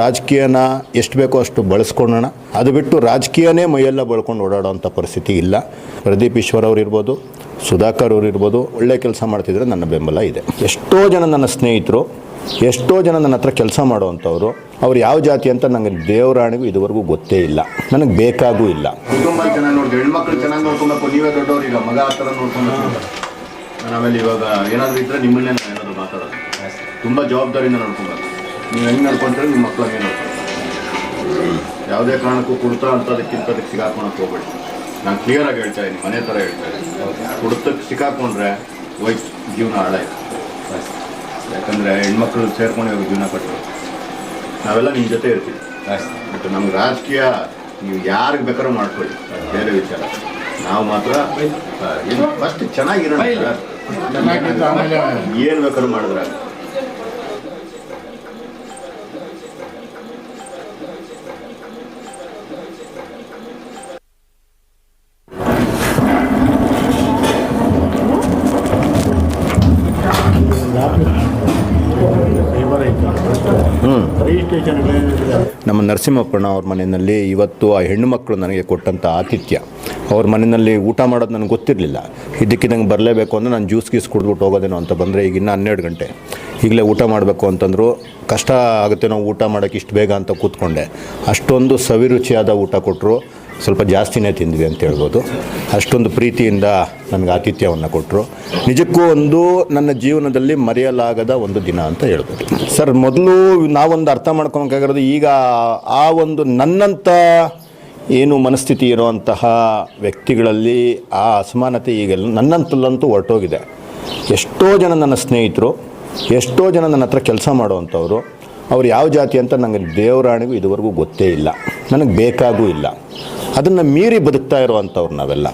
ರಾಜಕೀಯನ ಎಷ್ಟು ಬೇಕೋ ಅಷ್ಟು ಬಳಸ್ಕೊಳ್ಳೋಣ ಅದು ಬಿಟ್ಟು ರಾಜಕೀಯನೇ ಮೈಯೆಲ್ಲ ಬಳ್ಕೊಂಡು ಓಡಾಡೋವಂಥ ಪರಿಸ್ಥಿತಿ ಇಲ್ಲ. ಪ್ರದೀಪ್ ಈಶ್ವರ್ ಅವ್ರು ಇರ್ಬೋದು ಸುಧಾಕರ್ ಅವ್ರು ಇರ್ಬೋದು ಒಳ್ಳೆ ಕೆಲಸ ಮಾಡ್ತಿದ್ರೆ ನನ್ನ ಬೆಂಬಲ ಇದೆ. ಎಷ್ಟೋ ಜನ ನನ್ನ ಸ್ನೇಹಿತರು ಎಷ್ಟೋ ಜನ ನನ್ನ ಹತ್ರ ಕೆಲಸ ಮಾಡುವಂಥವ್ರು ಅವ್ರು ಯಾವ ಜಾತಿ ಅಂತ ನನಗೆ ದೇವರಾಣಿಗೂ ಇದುವರೆಗೂ ಗೊತ್ತೇ ಇಲ್ಲ. ನನಗೆ ಬೇಕಾಗೂ ಇಲ್ಲ. ಆಮೇಲೆ ಇವಾಗ ಏನಾದರೂ ಇದ್ರೆ ನಿಮ್ಮನ್ನೇ ನಾನು ಏನಾದರೂ ಮಾತಾಡೋದು. ತುಂಬ ಜವಾಬ್ದಾರಿಯಿಂದ ನೋಡ್ಕೊಬೇಕು ನೀವು ಹೆಂಗೆ ನಡ್ಕೊಂಡ್ರೆ ನಿಮ್ಮ ಮಕ್ಕಳು ಹಂಗೆ ನೋಡ್ಕೊಳ್ತಾರೆ ಯಾವುದೇ ಕಾರಣಕ್ಕೂ ಕುಡ್ತಾ ಅಂತದಕ್ಕಿಂತ ಅದಕ್ಕೆ ಸಿಗಾಕೊಳಕ್ಕೆ ಹೋಗ್ಬೇಡಿ. ನಾನು ಕ್ಲಿಯರಾಗಿ ಹೇಳ್ತಾ ಇದ್ದೀನಿ ಮನೆ ಥರ ಹೇಳ್ತಾ ಇದ್ದೀನಿ. ಕುಡ್ತಕ್ಕೆ ಸಿಕ್ಕಾಕೊಂಡ್ರೆ ವೈಫ್ ಜೀವನ ಹಾಳಾಯ್ತು ಯಾಕಂದರೆ ಹೆಣ್ಮಕ್ಳು ಸೇರ್ಕೊಂಡು ಇವಾಗ ಜೀವನ ಕಟ್ಟರು ನಾವೆಲ್ಲ ನಿಮ್ಮ ಜೊತೆ ಇರ್ತೀವಿ. ಬಟ್ ನಮ್ಗೆ ರಾಜಕೀಯ ನೀವು ಯಾರಿಗೆ ಬೇಕಾದ್ರೂ ಮಾಡ್ಕೊಳ್ಳಿ. ಬೇರೆ ವಿಚಾರ. ನಾವು ಮಾತ್ರ ಏನು ಫಸ್ಟ್ ಚೆನ್ನಾಗಿರೋಣ. ಏನು ಬೇಕಾದ್ರೂ ಮಾಡಿದ್ರೆ ನಮ್ಮ ನರಸಿಂಹಪ್ಪಣ್ಣ ಅವ್ರ ಮನೆಯಲ್ಲಿ ಇವತ್ತು ಆ ಹೆಣ್ಣು ಮಕ್ಕಳು ನನಗೆ ಕೊಟ್ಟಂಥ ಆತಿಥ್ಯ. ಅವ್ರ ಮನೆಯಲ್ಲಿ ಊಟ ಮಾಡೋದು ನನಗೆ ಗೊತ್ತಿರಲಿಲ್ಲ. ಇದಕ್ಕಿದಂಗೆ ಬರಲೇಬೇಕು ಅಂದರೆ ನಾನು ಜ್ಯೂಸ್ ಗೀಸ್ ಕುಡಿದ್ಬಿಟ್ಟು ಹೋಗೋದೇನೋ ಅಂತ ಬಂದರೆ ಈಗ ಇನ್ನೂ ಹನ್ನೆರಡು ಗಂಟೆ. ಈಗಲೇ ಊಟ ಮಾಡಬೇಕು ಅಂತಂದರು ಕಷ್ಟ ಆಗುತ್ತೆ ನಾವು ಊಟ ಮಾಡೋಕ್ಕೆ ಇಷ್ಟು ಬೇಗ ಅಂತ ಕೂತ್ಕೊಂಡೆ. ಅಷ್ಟೊಂದು ಸವಿರುಚಿಯಾದ ಊಟ ಕೊಟ್ಟರು ಸ್ವಲ್ಪ ಜಾಸ್ತಿನೇ ತಿಂದ್ವಿ ಅಂತ ಹೇಳ್ಬೋದು. ಅಷ್ಟೊಂದು ಪ್ರೀತಿಯಿಂದ ನನಗೆ ಆತಿಥ್ಯವನ್ನು ಕೊಟ್ಟರು ನಿಜಕ್ಕೂ ಒಂದು ನನ್ನ ಜೀವನದಲ್ಲಿ ಮರೆಯಲಾಗದ ಒಂದು ದಿನ ಅಂತ ಹೇಳ್ಬೋದು. ಸರ್, ಮೊದಲು ನಾವೊಂದು ಅರ್ಥ ಮಾಡ್ಕೊಳಕ್ಕಾಗಿರೋದು, ಈಗ ಆ ಒಂದು ನನ್ನಂಥ ಏನು ಮನಸ್ಥಿತಿ ಇರುವಂತಹ ವ್ಯಕ್ತಿಗಳಲ್ಲಿ ಆ ಅಸಮಾನತೆ ಈಗೆಲ್ಲ ನನ್ನಂತಲ್ಲಂತೂ ಹೊರಟೋಗಿದೆ. ಎಷ್ಟೋ ಜನ ನನ್ನ ಸ್ನೇಹಿತರು, ಎಷ್ಟೋ ಜನ ನನ್ನ ಹತ್ರ ಕೆಲಸ ಮಾಡುವಂಥವ್ರು, ಅವ್ರು ಯಾವ ಜಾತಿ ಅಂತ ನನಗೆ ದೇವರಾಣಿಗೂ ಇದುವರೆಗೂ ಗೊತ್ತೇ ಇಲ್ಲ. ನನಗೆ ಬೇಕಾಗೂ ಇಲ್ಲ. ಅದನ್ನು ಮೀರಿ ಬದುಕ್ತಾ ಇರುವಂಥವ್ರು ನಾವೆಲ್ಲ.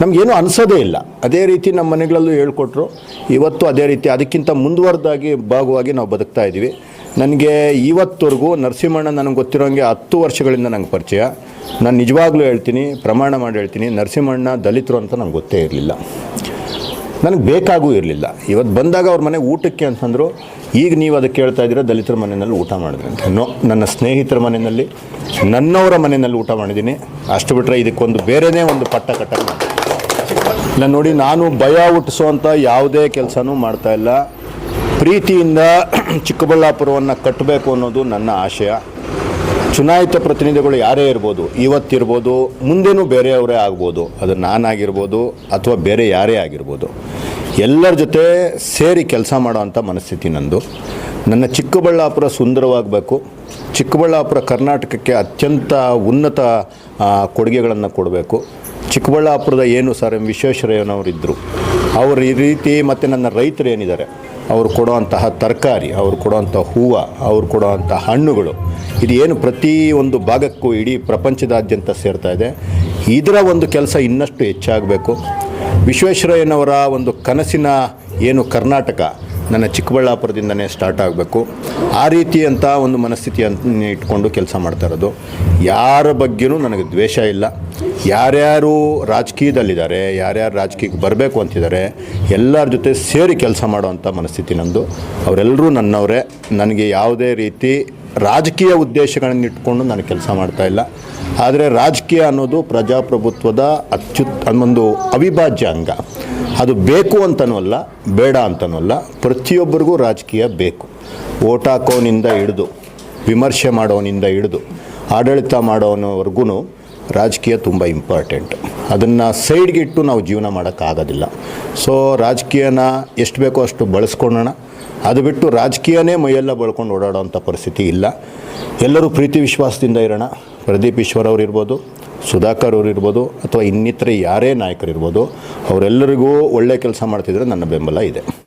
ನಮಗೇನು ಅನಿಸೋದೇ ಇಲ್ಲ. ಅದೇ ರೀತಿ ನಮ್ಮ ಮನೆಗಳಲ್ಲೂ ಹೇಳ್ಕೊಟ್ರು. ಇವತ್ತು ಅದೇ ರೀತಿ ಅದಕ್ಕಿಂತ ಮುಂದುವರೆದಾಗಿ ಭಾಗವಾಗಿ ನಾವು ಬದುಕ್ತಾ ಇದ್ದೀವಿ. ನನಗೆ ಇವತ್ತವರೆಗೂ ನರಸಿಂಹಣ್ಣ ನನಗೆ ಗೊತ್ತಿರೋಂಗೆ ಹತ್ತು ವರ್ಷಗಳಿಂದ ನಂಗೆ ಪರಿಚಯ. ನಾನು ನಿಜವಾಗ್ಲೂ ಹೇಳ್ತೀನಿ, ಪ್ರಮಾಣ ಮಾಡಿ ಹೇಳ್ತೀನಿ, ನರಸಿಂಹಣ್ಣ ದಲಿತರು ಅಂತ ನಂಗೆ ಗೊತ್ತೇ ಇರಲಿಲ್ಲ. ನನಗೆ ಬೇಕಾಗೂ ಇರಲಿಲ್ಲ. ಇವತ್ತು ಬಂದಾಗ ಅವ್ರ ಮನೆ ಊಟಕ್ಕೆ ಅಂತಂದರು ಈಗ ನೀವು ಅದಕ್ಕೆ ಕೇಳ್ತಾ ಇದ್ದೀರಾ, ದಲಿತರ ಮನೆಯಲ್ಲಿ ಊಟ ಮಾಡಿದ್ರೆ ಅಂತ. ನೋ, ನನ್ನ ಸ್ನೇಹಿತರ ಮನೆಯಲ್ಲಿ, ನನ್ನವರ ಮನೆಯಲ್ಲಿ ಊಟ ಮಾಡಿದ್ದೀನಿ. ಅಷ್ಟು ಬಿಟ್ಟರೆ ಇದಕ್ಕೊಂದು ಬೇರೆಯೇ ಒಂದು ಪಟ್ಟ ಕಟ್ಟ ಇಲ್ಲ ನೋಡಿ, ನಾನು ಭಯ ಹುಟ್ಟಿಸುವಂಥ ಯಾವುದೇ ಕೆಲಸನೂ ಮಾಡ್ತಾ ಇಲ್ಲ. ಪ್ರೀತಿಯಿಂದ ಚಿಕ್ಕಬಳ್ಳಾಪುರವನ್ನು ಕಟ್ಟಬೇಕು ಅನ್ನೋದು ನನ್ನ ಆಶಯ. ಚುನಾಯಿತ ಪ್ರತಿನಿಧಿಗಳು ಯಾರೇ ಇರ್ಬೋದು, ಇವತ್ತಿರ್ಬೋದು, ಮುಂದೇನೂ ಬೇರೆಯವರೇ ಆಗ್ಬೋದು, ಅದು ನಾನಾಗಿರ್ಬೋದು ಅಥವಾ ಬೇರೆ ಯಾರೇ ಆಗಿರ್ಬೋದು, ಎಲ್ಲರ ಜೊತೆ ಸೇರಿ ಕೆಲಸ ಮಾಡೋವಂಥ ಮನಸ್ಥಿತಿ ನಂದು. ನನ್ನ ಚಿಕ್ಕಬಳ್ಳಾಪುರ ಸುಂದರವಾಗಬೇಕು. ಚಿಕ್ಕಬಳ್ಳಾಪುರ ಕರ್ನಾಟಕಕ್ಕೆ ಅತ್ಯಂತ ಉನ್ನತ ಕೊಡುಗೆಗಳನ್ನು ಕೊಡಬೇಕು. ಚಿಕ್ಕಬಳ್ಳಾಪುರದ ಏನು ಸರ್ ಎಂ ವಿಶ್ವೇಶ್ವರಯ್ಯನವರಿದ್ದರು ಅವರು ಈ ರೀತಿ ಮತ್ತು ನನ್ನ ರೈತರು ಏನಿದ್ದಾರೆ ಅವರು ಕೊಡುವಂತಹ ತರಕಾರಿ, ಅವರು ಕೊಡುವಂಥ ಹೂವು, ಅವರು ಕೊಡುವಂಥ ಹಣ್ಣುಗಳು. ಇದು ಏನು ಪ್ರತಿ ಒಂದು ಭಾಗಕ್ಕೂ ಇಡೀ ಪ್ರಪಂಚದಾದ್ಯಂತ ಸೇರ್ತಾ ಇದೆ. ಇದರ ಒಂದು ಕೆಲಸ ಇನ್ನಷ್ಟು ಹೆಚ್ಚಾಗಬೇಕು. ವಿಶ್ವೇಶ್ವರಯ್ಯನವರ ಒಂದು ಕನಸಿನ ಏನು ಕರ್ನಾಟಕ ನನ್ನ ಚಿಕ್ಕಬಳ್ಳಾಪುರದಿಂದನೇ ಸ್ಟಾರ್ಟ್ ಆಗಬೇಕು. ಆ ರೀತಿಯಂಥ ಒಂದು ಮನಸ್ಥಿತಿಯನ್ನು ಇಟ್ಕೊಂಡು ಕೆಲಸ ಮಾಡ್ತಾ ಇರೋದು. ಯಾರ ಬಗ್ಗೆಯೂ ನನಗೆ ದ್ವೇಷ ಇಲ್ಲ. ಯಾರ್ಯಾರು ರಾಜಕೀಯದಲ್ಲಿದ್ದಾರೆ, ಯಾರ್ಯಾರು ರಾಜಕೀಯಕ್ಕೆ ಬರಬೇಕು ಅಂತಿದ್ದಾರೆ, ಎಲ್ಲರ ಜೊತೆ ಸೇರಿ ಕೆಲಸ ಮಾಡುವಂಥ ಮನಸ್ಥಿತಿ ನಂದು. ಅವರೆಲ್ಲರೂ ನನ್ನವರೇ. ನನಗೆ ಯಾವುದೇ ರೀತಿ ರಾಜಕೀಯ ಉದ್ದೇಶಗಳನ್ನು ಇಟ್ಕೊಂಡು ನಾನು ಕೆಲಸ ಮಾಡ್ತಾ ಇಲ್ಲ. ಆದರೆ ರಾಜಕೀಯ ಅನ್ನೋದು ಪ್ರಜಾಪ್ರಭುತ್ವದ ಅತ್ಯುತ್, ಒಂದು ಅವಿಭಾಜ್ಯ ಅಂಗ. ಅದು ಬೇಕು ಅಂತನೂ ಅಲ್ಲ, ಬೇಡ ಅಂತನೂ ಅಲ್ಲ. ಪ್ರತಿಯೊಬ್ಬರಿಗೂ ರಾಜಕೀಯ ಬೇಕು. ಓಟ್ ಹಾಕೋನಿಂದ ಹಿಡಿದು, ವಿಮರ್ಶೆ ಮಾಡೋನಿಂದ ಹಿಡಿದು, ಆಡಳಿತ ಮಾಡೋನವರೆಗೂ ರಾಜಕೀಯ ತುಂಬ ಇಂಪಾರ್ಟೆಂಟ್. ಅದನ್ನು ಸೈಡ್ಗೆ ಇಟ್ಟು ನಾವು ಜೀವನ ಮಾಡೋಕ್ಕಾಗೋದಿಲ್ಲ. ಸೊ ರಾಜಕೀಯನ ಎಷ್ಟು ಬೇಕೋ ಅಷ್ಟು ಬಳಸ್ಕೊಳ್ಳೋಣ ಅದು ಬಿಟ್ಟು ರಾಜಕೀಯನೇ ಮೈಯೆಲ್ಲ ಬಳ್ಕೊಂಡು ಓಡಾಡೋವಂಥ ಪರಿಸ್ಥಿತಿ ಇಲ್ಲ. ಎಲ್ಲರೂ ಪ್ರೀತಿ ವಿಶ್ವಾಸದಿಂದ ಇರೋಣ. ಪ್ರದೀಪ್ ಈಶ್ವರ್ ಅವರಿರ್ಬೋದು ಸುಧಾಕರ್ ಅವ್ರು ಇರ್ಬೋದು, ಅಥವಾ ಇನ್ನಿತರ ಯಾರೇ ನಾಯಕರಿರ್ಬೋದು, ಅವರೆಲ್ಲರಿಗೂ ಒಳ್ಳೆ ಕೆಲಸ ಮಾಡ್ತಿದ್ರೆ ನನ್ನ ಬೆಂಬಲ ಇದೆ.